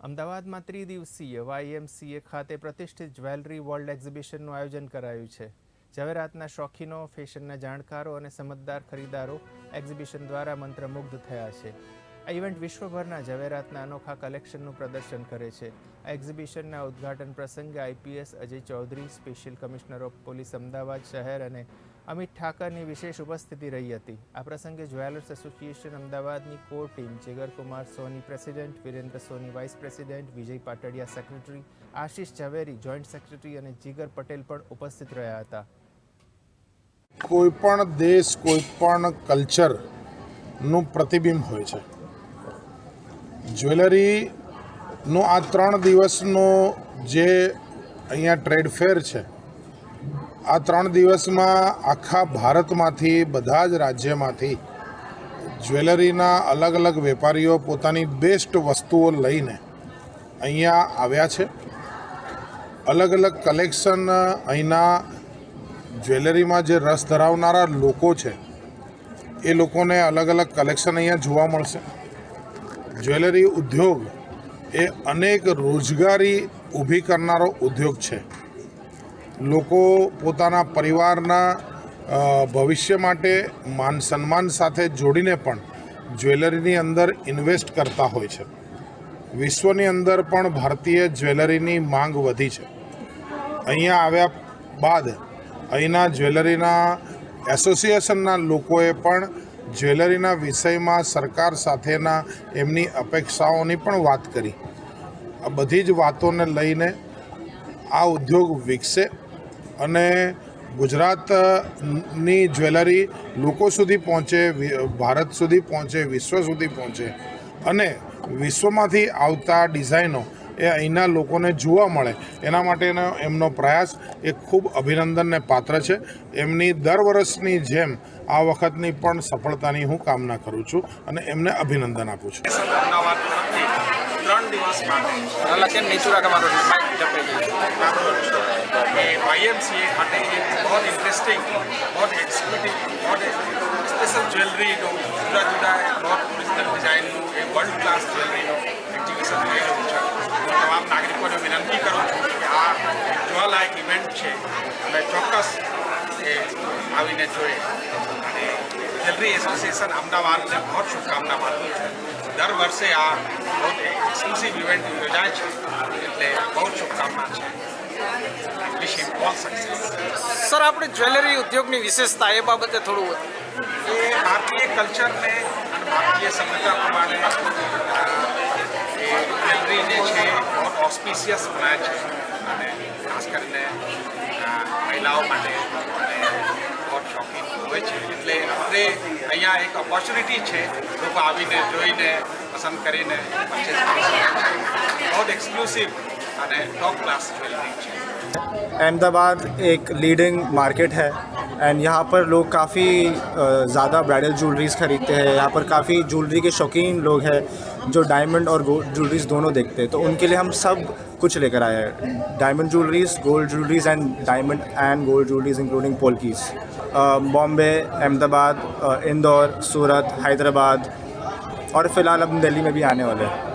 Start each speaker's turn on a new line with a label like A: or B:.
A: અમદાવાદમાં ત્રિદિવસીય વાયએમસીએ ખાતે પ્રતિષ્ઠિત જ્વેલરી વર્લ્ડ એક્ઝિબિશનનું આયોજન કરાયું છે. ઝવેરાતના શોખીનો, ફેશનના જાણકારો અને સમજદાર ખરીદારો એક્ઝિબિશન દ્વારા મંત્રમુગ્ધ થયા છે. આ ઇવેન્ટ વિશ્વભરના ઝવેરાતના અનોખા કલેક્શનનું પ્રદર્શન કરે છે. આ એક્ઝિબિશનના ઉદ્ઘાટન પ્રસંગે IPS Ajay Chaudhary, special commissioner of police Ahmedabad શહેર અને અમિત ઠાકરની વિશેષ ઉપસ્થિતિ રહી હતી. આ પ્રસંગે જ્વેલર્સ એસોસિએશન અમદાવાદની core team Jigarkumar Soni president, Virendra Soni vice president, Vijay Patadiya secretary, Ashish Zaveri, joint secretary અને જીગર પટેલ પણ ઉપસ્થિત રહ્યા હતા.
B: કોઈ પણ દેશ, કોઈ પણ કલ્ચરનું પ્રતિબિંબ હોય છે. જ્વેલરીનો આ ત્રણ દિવસનો જે અહીંયા ટ્રેડ ફેર છે, આ ત્રણ દિવસમાં આખા ભારતમાંથી, બધા જ રાજ્યમાંથી જ્વેલરીના અલગ અલગ વેપારીઓ પોતાની બેસ્ટ વસ્તુઓ લઈને અહીંયા આવ્યા છે. અલગ અલગ કલેક્શન અહીંના જ્વેલરીમાં જે રસ ધરાવનારા લોકો છે, એ લોકોને અલગ અલગ કલેક્શન અહીંયા જોવા મળશે. જ્વેલરી ઉદ્યોગ એ અનેક રોજગારી ઊભી કરનારો ઉદ્યોગ છે. લોકો પોતાના પરિવારના ભવિષ્ય માટે માન સન્માન સાથે જોડીને પણ જ્વેલરીની અંદર ઇન્વેસ્ટ કરતા હોય છે. વિશ્વની અંદર પણ ભારતીય જ્વેલરીની માંગ વધી છે. અહીંયા આવ્યા બાદ અહીંના જ્વેલરીના એસોસિએશનના લોકોએ પણ જ્વેલરીના વિષયમાં સરકાર સાથેના એમની અપેક્ષાઓની પણ વાત કરી. આ બધી જ વાતોને લઈને આ ઉદ્યોગ વિકસે અને ગુજરાતની જ્વેલરી લોકો સુધી પહોંચે ભારત સુધી પહોંચે, વિશ્વ સુધી પહોંચે અને વિશ્વમાંથી આવતા ડિઝાઇનો એ અહીંના લોકોને જોવા મળે એના માટેનો એમનો પ્રયાસ એ ખૂબ અભિનંદનને પાત્ર છે એમની દર વર્ષની જેમ આ વખતની પણ સફળતાની હું કામના કરું છું અને એમને અભિનંદન આપું છું
C: અમદાવાદ તરફથી ત્રણ દિવસ માટે
D: અલા કેમ નીચું રાખે મારો માઇક જપે છે
C: ये वाई एम सी ए खाते एक बहुत इंटरेस्टिंग बहुत एक्सक्लूटिव बहुत स्पेशल જ્વેલરીનો જુદા જુદા बहुत ઓરિજિનલ ડિઝાઇનનું એ વર્લ્ડ ક્લાસ છે. અને ચોક્કસ એ આવીને જોઈએ અને જ્વેલરી એસોસિએશન અમદાવાદને બહુ શુભકામના પાઠવું છું. દર વર્ષે આ બહુ એક્સક્લુસિવ ઇવેન્ટ યોજાય છે. એટલે બહુ શુભકામના છે.
D: સર આપણે જ્વેલરી ઉદ્યોગની વિશેષતા એ બાબતે થોડું
C: એ ભારતીય કલ્ચરને અને ભારતીય સભ્યતા પ્રમાણે એ જ્વેલરી જે છે ઓસ્પિશિયસ બનાવે છે અને ખાસ કરીને અ, મહિલાઓ માટે અને બહુ શોખીન હોય છે એટલે આપણે અહીંયા એક ઓપોર્ચ્યુનિટી છે લોકો આવીને જોઈને પસંદ કરીને પરચેસ કરી શકે છે બહુ એક્સક્લુસિવ અને ટોપ ક્લાસ જ્વેલરી છે
E: अहमदाबाद एक लीडिंग मार्केट है एंड यहाँ पर लोग काफ़ी ज़्यादा ब्राइडल ज्वेलरीज खरीदते हैं। यहाँ पर काफ़ी ज्वेलरी के शौकीन लोग हैं जो डायमंड और गोल्ड ज्वेलरीज दोनों देखते हैं। तो उनके लिए हम सब कुछ लेकर आए हैं। Diamond jewelleries gold jewelleries and diamond and gold jewelleries including polkis Bombay Ahmedabad Indore Surat Hyderabad और फ़िलहाल अब दिल्ली में भी आने वाले हैं।